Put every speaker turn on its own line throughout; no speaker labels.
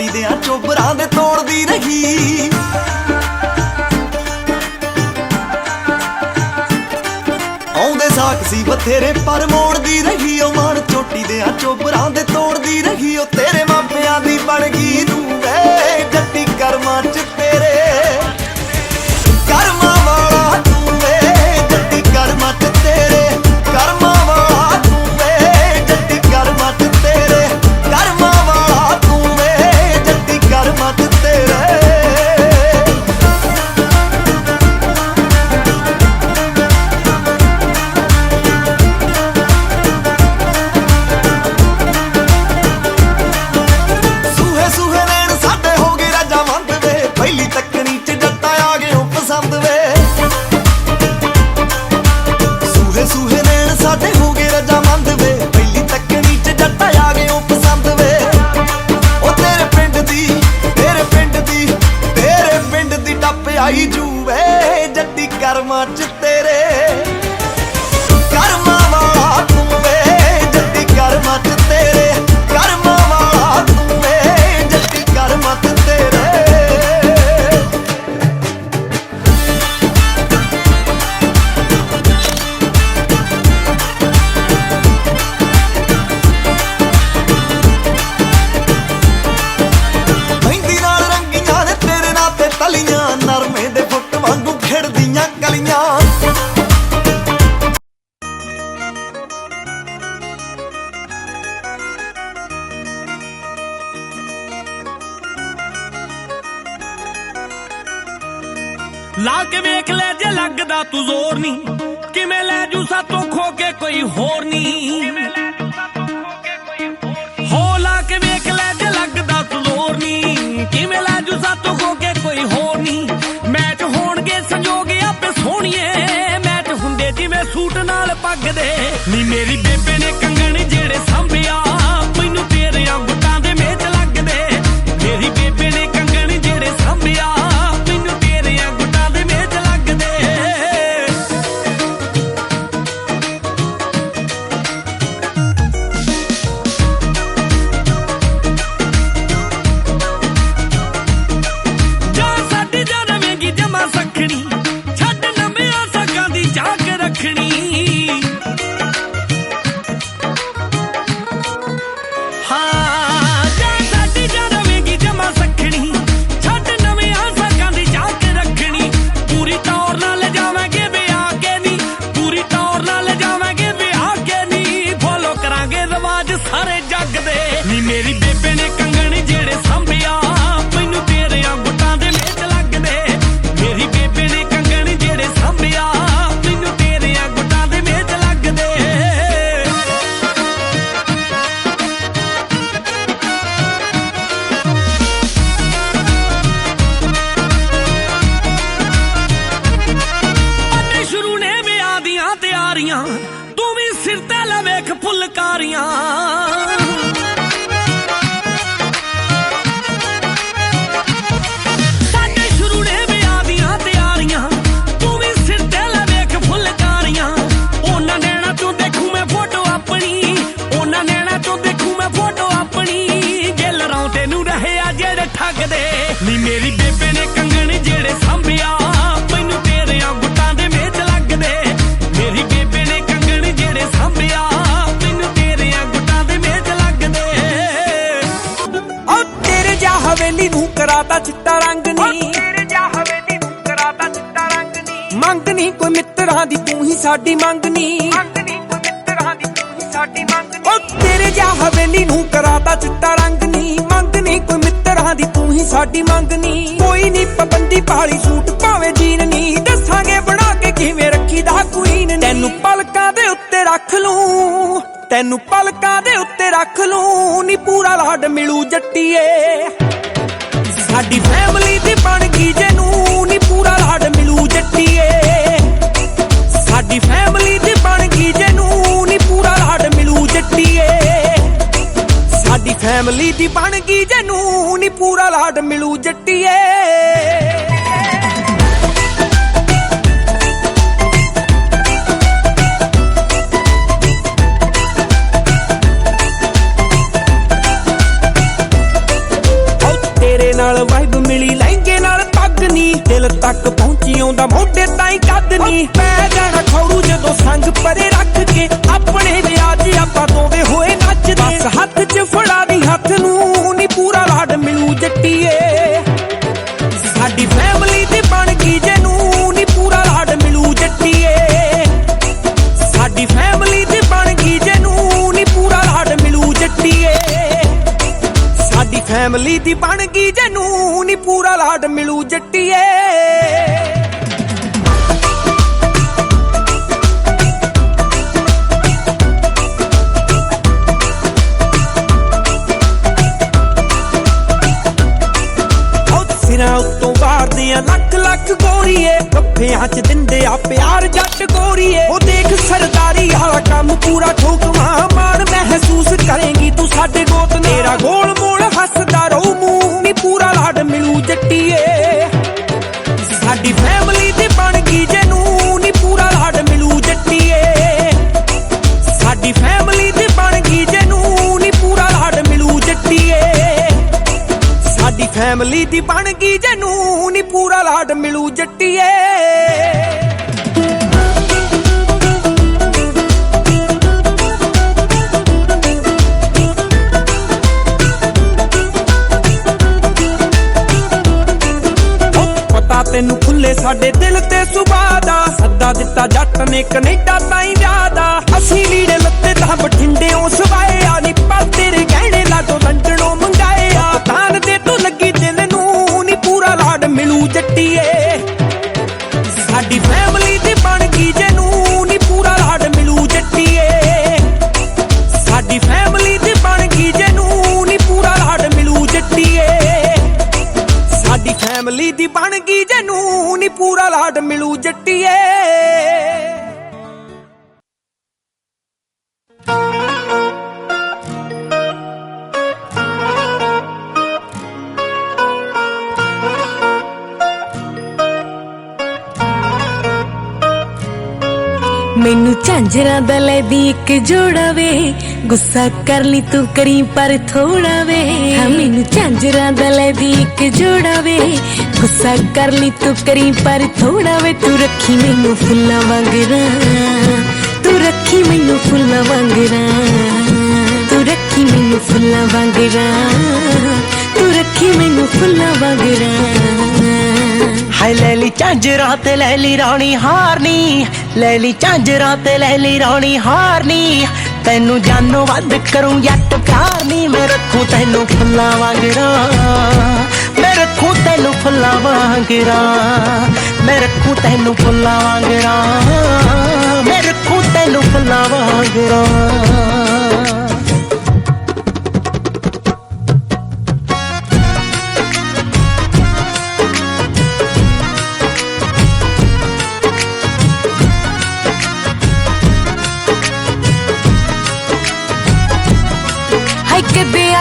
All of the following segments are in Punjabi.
ਪਾਰਟੀ ਦੇ ਚੋਬਰਾਂ ਦੇ ਤੋੜਦੀ ਰਹੀ। ਆਉਂਦੇ ਸਾਕ ਸੀ ਬਥੇਰੇ ਪਰ ਮੋੜਦੀ ਰਹੀ, ਉਹ ਮਨ ਚੋਟੀ ਦੇ ਆ ਚੋਬਰਾਂ ਦੇ ਤੋੜਦੀ ਰਹੀ, ਉਹ ਤੇਰੇ ਅੱਜ ਨੀ
ਮੇਰੀ ਬੇਬੇ ਨੇ ਕੰਗਣ ਜਿਹੜੇ ਸੰਭਿਆ।
ਮਿੱਤਰਾਂ ਦੀ ਤੂੰ ਹੀ ਸਾਡੀ
ਮੰਗਨੀ ਮੰਗਨੀ ਕੋਈ ਦੀ ਤੂੰ ਹੀ ਸਾਡੀ
ਮੰਗਨੀ
ਉਹ
ਤੇਰੇ ਜਾ ਹਵੇਲੀ ਨੂੰ ਕਰਾਤਾ ਚਿੱਟਾ ਦੱਸਾਂਗੇ ਬਣਾ ਕੇ ਕਿਵੇਂ ਰੱਖੀਦਾ ਕੁਈਨ ਤੈਨੂੰ ਪਲਕਾਂ ਦੇ ਉੱਤੇ ਰੱਖ ਲੂੰ। ਤੈਨੂੰ ਪਲਕਾਂ ਦੇ ਉੱਤੇ ਰੱਖ ਲੂੰ। ਨੀ ਪੂਰਾ ਲਾਡ ਮਿਲੂ ਜੱਟੀਏ। ਸਾਡੀ ਫੈਮਿਲੀ ਦੀ ਬਣ ਗਈ ਜੇ ਫੈਮਿਲੀ ਦੀ ਬਣ ਗਈ ਜੇ ਨੂੰ ਨੀ ਪੂਰਾ ਲਾਡ ਮਿਲੂ ਜੱਟੀਏ। ਤੇਰੇ ਨਾਲ ਵਾਈਬ ਮਿਲੀ ਲਹਿੰਗੇ ਨਾਲ ਪੱਗ ਨੀ ਦਿਲ ਤੱਕ ਪਹੁੰਚੀ, ਆਉਂਦਾ ਮੋਢੇ ਤਾਈਂ ਕੱਦ ਨੀ ਪੈ ਜਾਣਾ ਖੌਰੂ ਜਦੋਂ ਸੰਗ ਪਰੇ ਰੱਖ ਕੇ, ਆਪਣੇ ਵਿਆਜ ਆਪਾਂ ਫੈਮਲੀ ਦੀ ਬਣ ਗਈ ਜੇ ਨੂੰ ਨੀ ਪੂਰਾ ਲਾਡ ਮਿਲੂ ਜੱਟੀਏ। ਉਹ ਸਿਰਾਂ ਉੱਤੋਂ ਵਾਰਦੇ ਆ ਲੱਖ ਲੱਖ ਗੋਰੀਏ ਗੱਫਿਆਂ 'ਚ ਦਿੰਦੇ ਆ ਪਿਆਰ ਜੱਟ ਗੋਰੀਏ। ਉਹ ਦੇਖ ਸਰਦਾਰੀ ਵਾਲਾ ਕੰਮ ਪੂਰਾ ਠੋਕਵਾ ਮਾਣ ਮਹਿਸੂਸ ਕਰੇਂਗੀ ਤੂੰ ਸਾਡੇ ਗੋਤ ਮੇਰਾ ਗੋਲ ਮੋਲ ਹੱਸਦਾ ਰਹੂ ਮੂੰਹ। ਨੀ ਪੂਰਾ ਲਾਡ ਮਿਲੂ ਜੱਟੀਏ। ਸਾਡੀ ਫੈਮਿਲੀ ਦੀ ਬਣ ਗਈ ਜੇ ਨੂੰ ਨੀ ਪੂਰਾ ਲਾਡ ਮਿਲੂ ਜੱਟੀਏ। ਸਾਡੀ ਫੈਮਿਲੀ ਦੀ ਬਣ ਗਈ ਜੇ ਨੂੰ ਨੀ ਪੂਰਾ ਲਾਡ ਮਿਲੂ ਜੱਟੀਏ। ਸਾਡੀ ਫੈਮਿਲੀ ਦੀ ਜੱਟ
ਮੈਨੂੰ ਝਾਂਜਰਾਂ ਦਾ ਲੈਦੀ ਇੱਕ ਜੋੜਾ ਵੇ। ਗੁੱਸਾ ਕਰ ਲਈ ਤੂੰ ਕਰੀ ਪਰ ਥੋੜਾ ਵੇ। ਹਾਂ, ਮੈਨੂੰ ਝਾਂਜਰਾਂ ਦਾ ਲੈਦੀ ਇੱਕ ਜੋੜਾ ਵੇ। ਗੁੱਸਾ ਕਰ ਲਈ ਤੂੰ ਕਰੀ ਪਰ ਥੋੜਾ ਵੇ। ਤੂੰ ਰੱਖੀ ਮੈਨੂੰ ਫੁੱਲਾਂ ਵਾਂਗਰਾਂ ਤੂੰ ਰੱਖੀ ਮੈਨੂੰ ਫੁੱਲਾਂ ਵਾਂਗਰਾਂ ਤੂੰ ਰੱਖੀ ਮੈਨੂੰ ਫੁੱਲਾਂ ਵਾਂਗਰਾਂ ਤੂੰ ਰੱਖੀ ਮੈਨੂੰ ਫੁੱਲਾਂ ਵਾਂਗਰਾਂ
ਹਾਏ ਲੈ ਲਈ ਝਾਂਜਰਾਂ ਤੇ ਲੈ ਲਈ ਰਾਣੀ ਹਾਰਨੀ। ਲੈ ਲਈ ਝਾਂਜਰਾਂ ਤੇ ਲੈ ਲਈ ਰਾਣੀ ਹਾਰਨੀ। ਤੈਨੂੰ ਜਾਨੋਂ ਵੱਧ ਕਰੂੰ ਜੱਟ ਪਿਆਰ ਨਹੀਂ ਮੈਂ ਰੱਖੂ ਤੈਨੂੰ ਫੁੱਲਾਂ ਵਾਂਗਰਾਂ। ਮੈਂ ਰੱਖੂ ਤੈਨੂੰ ਫੁੱਲਾਂ ਵਾਂਗਰਾਂ। ਮੈਂ ਰੱਖੂ ਤੈਨੂੰ ਫੁੱਲਾਂ ਵਾਂਗਰਾਂ। ਮੈਂ ਰੱਖੂ ਤੈਨੂੰ ਫੁੱਲਾਂ ਵਾਂਗਰਾਂ।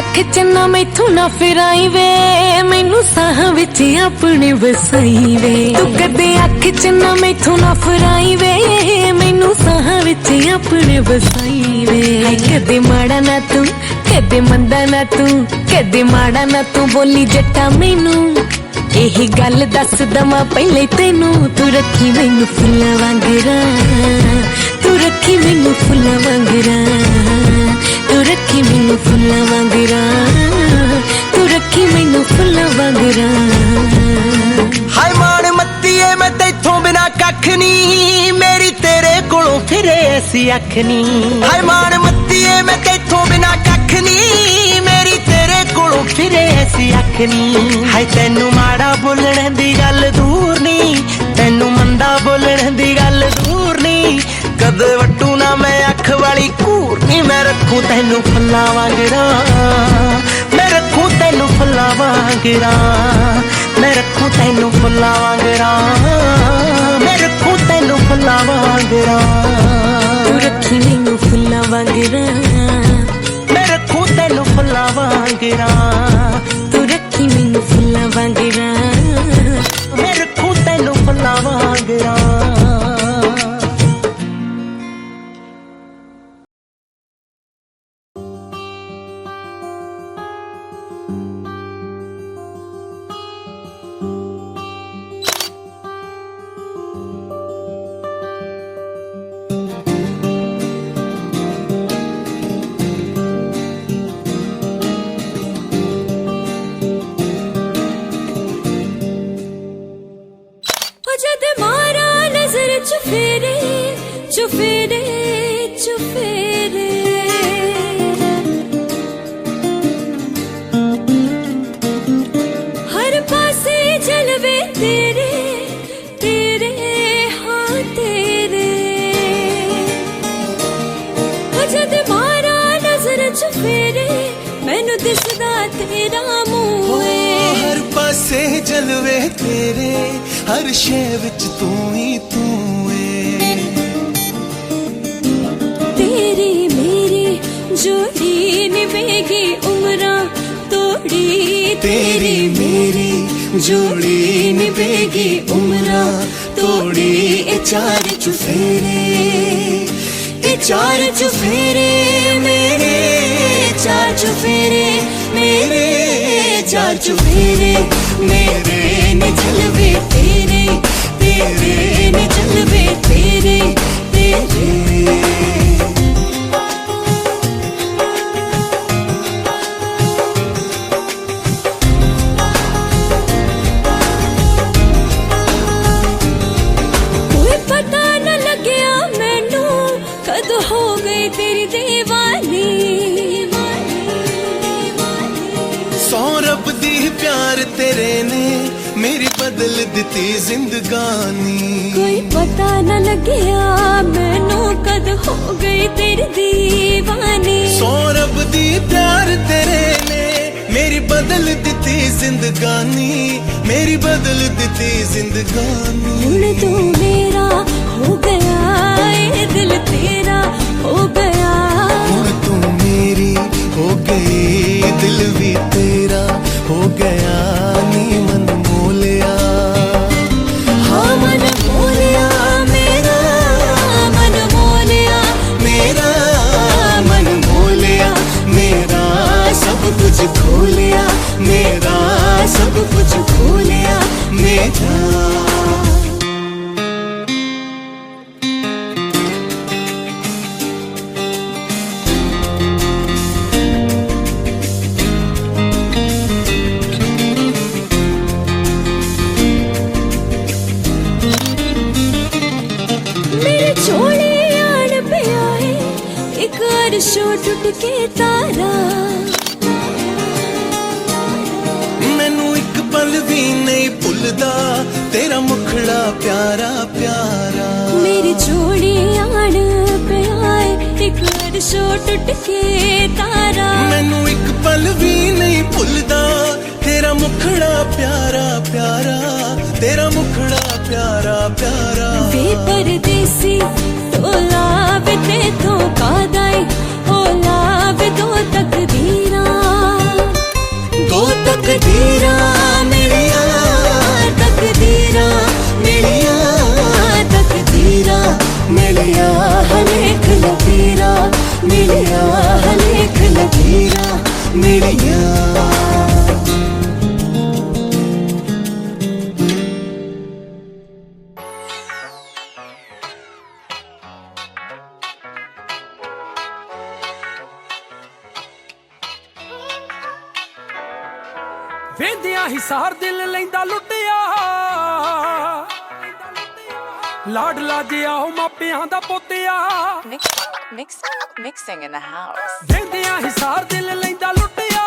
ਕਦੇ ਚ ਨਾ ਮੈਥੋਂ ਨਾ ਫਿਰਾਈ ਵੇ। ਮੈਨੂੰ ਸਾਹਾਂ ਵਿੱਚ ਆਪਣੇ ਵਸਾਈ ਵੇ। ਤੂੰ ਕਦੇ ਅੱਖ ਚ ਨਾ ਮੈਥੋਂ ਨਾ ਫਿਰਾਈ ਵੇ। ਮੈਨੂੰ ਸਾਹਾਂ ਵਿੱਚ ਆਪਣੇ ਵਸਾਈ ਵੇ। ਕਦੇ ਮਾੜਾ ਨਾ ਤੂੰ, ਕਦੇ ਮੰਦਾ ਨਾ ਤੂੰ, ਕਦੇ ਮਾੜਾ ਨਾ ਤੂੰ ਬੋਲੀ ਜੱਟਾ ਮੈਨੂੰ। ਇਹੀ ਗੱਲ ਦੱਸ ਦਵਾਂ ਪਹਿਲੇ ਤੈਨੂੰ। ਤੂੰ ਰੱਖੀ ਮੈਨੂੰ ਫੁੱਲਾਂ ਵਾਂਗਰਾ, ਤੂੰ ਰੱਖੀ ਮੈਨੂੰ ਫੁੱਲਾਂ ਵਾਂਗਰਾ। ਤੂੰ ਰੱਖੀ ਮੈਨੂੰ ਫੁੱਲਾਂ ਵਾਂਗਰਾਂ, ਤੂੰ ਰੱਖੀ ਮੈਨੂੰ ਫੁੱਲਾਂ ਵਾਂਗਰਾਂ।
ਹਾਏ ਮਾਣ ਮੱਤੀਏ, ਮੈਂ ਤੇਥੋਂ ਬਿਨਾ ਕੱਖ ਨਹੀਂ, ਮੇਰੀ ਤੇਰੇ ਕੋਲੋਂ ਫਿਰੇ ਐਸੀ ਅੱਖ ਨਹੀਂ। ਹਾਏ ਮਾਣ ਮੱਤੀਏ, ਮੈਂ ਤੇਥੋਂ ਬਿਨਾ ਕੱਖ ਨਹੀਂ, ਮੇਰੀ ਤੇਰੇ ਕੋਲੋਂ ਫਿਰੇ ਐਸੀ ਅੱਖ ਨੀ ਹਾਏ ਤੈਨੂੰ ਮਾੜਾ ਬੋਲਣ ਦੀ ਰੱਖੂ ਤੈਨੂੰ ਫੁੱਲਾਂ ਵਾਂਗਰਾਂ। ਮੈਂ ਰੱਖੂ ਤੈਨੂੰ ਫੁੱਲਾਂ ਵਾਂਗਰਾਂ। ਮੈਂ ਰੱਖੂ ਤੈਨੂੰ ਫੁੱਲਾਂ ਵਾਂਗਰਾਂ। ਮੈਂ ਰੱਖੂ ਤੈਨੂੰ ਫੁੱਲਾਂ ਵਾਂਗਰਾਂ।
ਤੂੰ ਰੱਖੀ ਮੈਨੂੰ ਫੁੱਲਾਂ ਵਾਂਗਰਾਂ।
ਮੈਂ ਰੱਖੂ ਤੈਨੂੰ ਫੁੱਲਾਂ ਵਾਂਗਰਾਂ।
ਤੂੰ ਰੱਖੀ ਮੈਨੂੰ ਫੁੱਲਾਂ ਵਾਂਗਰਾਂ। ਹਰ ਪਾਸੇ ਜਲਵੇ ਤੇਰੇ,
ਹਰ ਸ਼ੇ ਵਿੱਚ ਤੂੰ ਹੀ ਤੂੰ ਏ।
ਤੇਰੀ ਮੇਰੀ ਜੋੜੀ ਨਿਵੇਗੀ ਉਮਰਾਂ ਤੋੜੀ,
ਤੇਰੀ ਮੇਰੀ ਜੋੜੀ ਨਿਭੇਗੀ ਉਮਰਾਂ ਤੋੜੀ, ਇਹ ਚਾਰ ਚੁਫੇਰੇ, ਇਹ ਚਾਰ ਚੁਫੇਰੇ ਮੇਰੇ, ਚਾਰ ਚੁਫੇਰੇ ਮੇਰੇ, ਚਾਰ ਚੁਫੇਰੇ। ਮੇਰੇ ਨੇ ਜਲਵੇ ਤੇਰੇ ਤੇਰੇ ਨੇ ਦਿੱਤੀ ਜ਼ਿੰਦਗਾਨੀ।
ਕੋਈ ਪਤਾ ਨਾ ਲੱਗਿਆ ਮੈਨੂੰ ਕਦ ਹੋ ਗਈ ਤੇਰੀ دیਵਾਨੀ
ਸੌ ਰੱਬ ਦੀ ਪਿਆਰ ਤੇਰੇ ਨੇ ਮੇਰੀ ਬਦਲ ਦਿੱਤੀ ਜ਼ਿੰਦਗਾਨੀ ਮੇਰੀ ਬਦਲ ਦਿੱਤੀ ਜ਼ਿੰਦਗਾਨੀ।
ਹੁਣ ਤੂੰ ਮੇਰਾ ਹੋ ਗਿਆ ਇਹ ਦਿਲ ਤੇਰਾ ਹੋ ਗਿਆ।
ਹੁਣ ਤੂੰ ਮੇਰੀ ਹੋ ਗਈ ਦਿਲ ਵੀ ਤੇਰਾ। ਖੋਲਿਆ ਮੇਰਾ ਸਭ ਕੁਝ ਖੋਲਿਆ ਮੇਰਾ
ਅਰਸ਼ੋਂ ਟੁੱਟ ਕੇ ਤਾਰਾ।
ਮੈਨੂੰ ਇੱਕ ਪਲ ਵੀ ਨਹੀਂ ਭੁੱਲਦਾ। ਤੇਰਾ ਮੁਖੜਾ ਪਿਆਰਾ ਪਿਆਰਾ।
ਤੇਰਾ
ਮੁਖੜਾ ਪਿਆਰਾ ਪਿਆਰਾ।
ਵੇ ਪਰਦੇਸੀ ਟੋਲਾ ਵੇ ਤੇ ਤੋਂ ਕਾਦਾਈ। ਹੋਲਾ ਵੇ ਦੋ ਤਕਦੀਰਾਂ।
ਦੋ ਤਕਦੀਰਾਂ। ਮਿਲੀਆਂ ਹਲੇਖ ਲਕੀਰਾਂ ਮਿਲੀਆਂ
ਵੇਂਦਿਆਂ ਹੀ ਸਾਰ ਦਿਲ ਲੈਂਦਾ ਲੁੱਟਿਆ। ਲਾਡਲਾ ਜਿਹਾ ਉਹ ਮਾਪਿਆਂ ਦਾ ਪੋਤਿਆ।
Mix mixing in the
house ਜਿੰਦਿਆਂ Hisar ਦਿਲ ਲੈਂਦਾ ਲੁੱਟਿਆ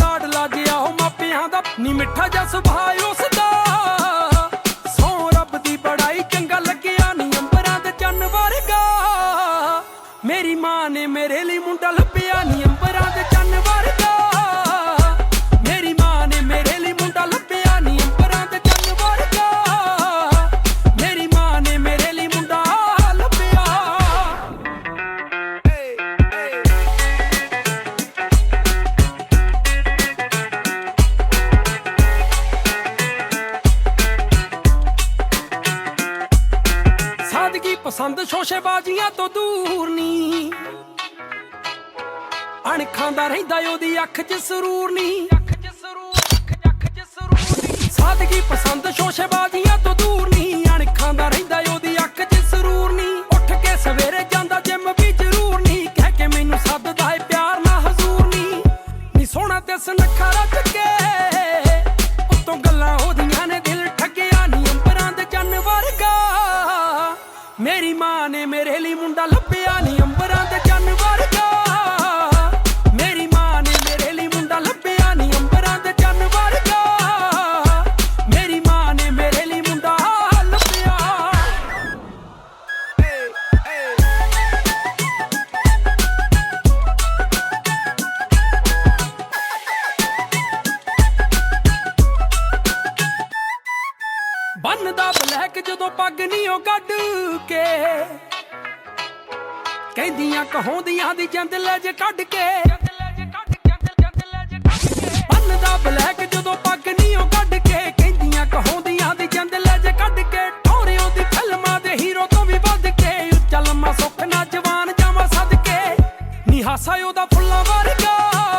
ਲਾਡਲਾ ਜਿਹਾ ਉਹ ਮਾਪਿਆਂ ਦਾ ਨੀ ਮਿੱਠਾ ਜਿਹਾ ਸੁਭਾਅ ਉਸ ਦਾ। ਅੱਖ 'ਚ ਸਰੂਰ ਨਹੀਂ ਲੈਕ ਜਦੋਂ ਪੱਗ ਨਹੀਂ ਉਹ ਕੱਢ ਕੇ। ਕਹਿੰਦੀਆਂ ਕਹੋਂਦੀਆਂ ਦੀ ਲੈ ਕੇ। ਜਦੋਂ ਪੱਗ ਨਹੀਂ ਉਹ ਕੱਢ ਕੇ। ਕਹਿੰਦੀਆਂ ਕਹੋਂਦੀਆਂ ਦੀ ਜੰਦ ਲੈ ਜੇ ਕੱਢ ਕੇ। ਢੋਰਿਆਂ ਦੀ ਫਿਲਮਾਂ ਦੇ ਹੀਰੋ ਤੋਂ ਵੀ ਵੱਧ ਕੇ। ਉੱਚਾ ਲੰਮਾ ਸੁੱਖ ਨਾ ਜਵਾਨ ਜਾਵਾਂ ਸਦਕੇ। ਨੀ ਹਾਸਾ ਉਹਦਾ ਫੁੱਲਾਂ ਵਰਗਾ।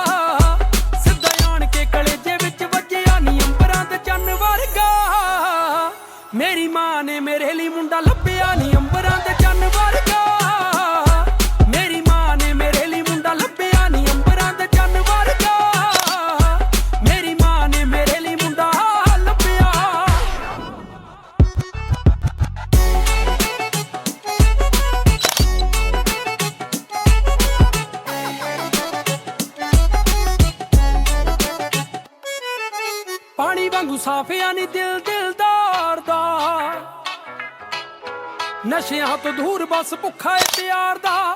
ਨਸ਼ਿਆਂ ਤੋਂ ਦੂਰ ਬਸ ਭੁੱਖਾ ਏ ਪਿਆਰ ਦਾ।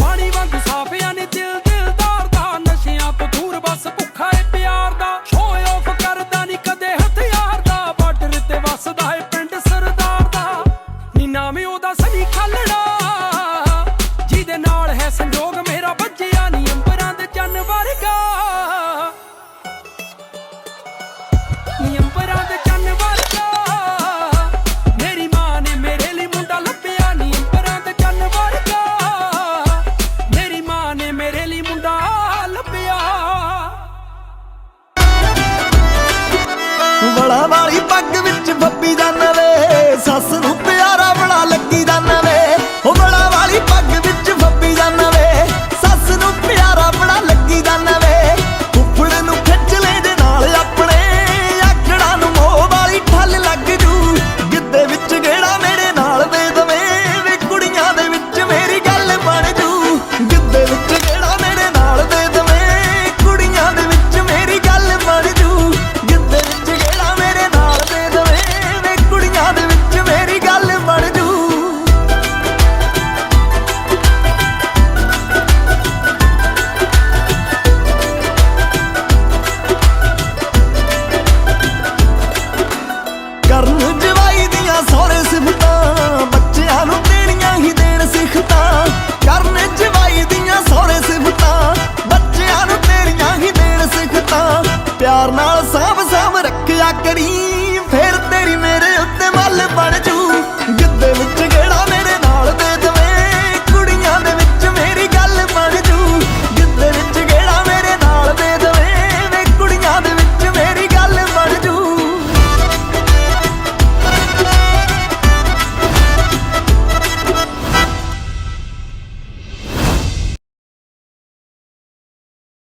ਪਾਣੀ ਵਾਂਗ ਸਾਫਿਆਂ ਨੇ ਦਿਲ